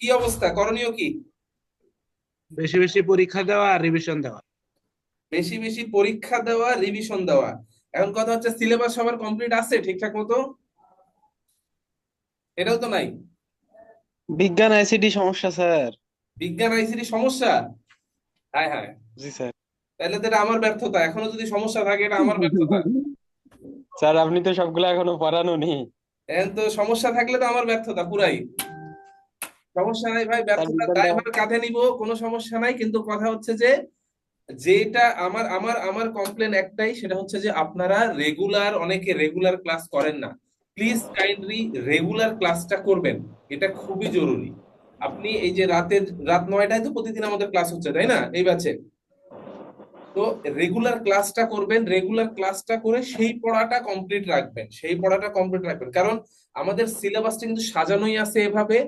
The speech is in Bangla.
কি অবস্থা? করণীয় কি? বেশি বেশি পরীক্ষা দেওয়া আর রিভিশন দেওয়া। বেশি বেশি পরীক্ষা দেওয়া রিভিশন দেওয়া। এখন কথা হচ্ছে সিলেবাস সবার কমপ্লিট আছে ঠিকঠাক মতো? এটাও তো নাই। বিজ্ঞান আইসিটি সমস্যা স্যার। বিজ্ঞান আইসিটি সমস্যা? হায় হায়। জি স্যার। তাহলে তো এটা আমার ব্যর্থতা। এখনও যদি সমস্যা থাকে এটা আমার ব্যর্থতা। স্যার আপনি তো সবগুলো এখনও পড়ানো নি এখন তো সমস্যা থাকলে তো আমার ব্যর্থতা পুরাই। সমস্যা নাই ভাই ব্যর্থতা দায়ভার কাঁধে নিব কোনো সমস্যা নাই। কিন্তু কথা হচ্ছে যে যেটা আমার আমার আমার কমপ্লেন একটাই সেটা হচ্ছে যে আপনারা রেগুলার অনেকে রেগুলার ক্লাস করেন না। প্লিজ কাইন্ডলি রেগুলার ক্লাসটা করবেন। এটা খুবই জরুরি। আপনি এই যে রাতের রাত নয়টায় তো প্রতিদিন আমাদের ক্লাস হচ্ছে তাই না? এই ব্যাচে তো রেগুলার ক্লাসটা করবেন রেগুলার ক্লাসটা করে সেই পড়াটা কমপ্লিট রাখবেন। সেই পড়াটা কমপ্লিট রাখবেন। কারণ আমাদের সিলেবাসটা কিন্তু সাজানোই আছে এভাবে।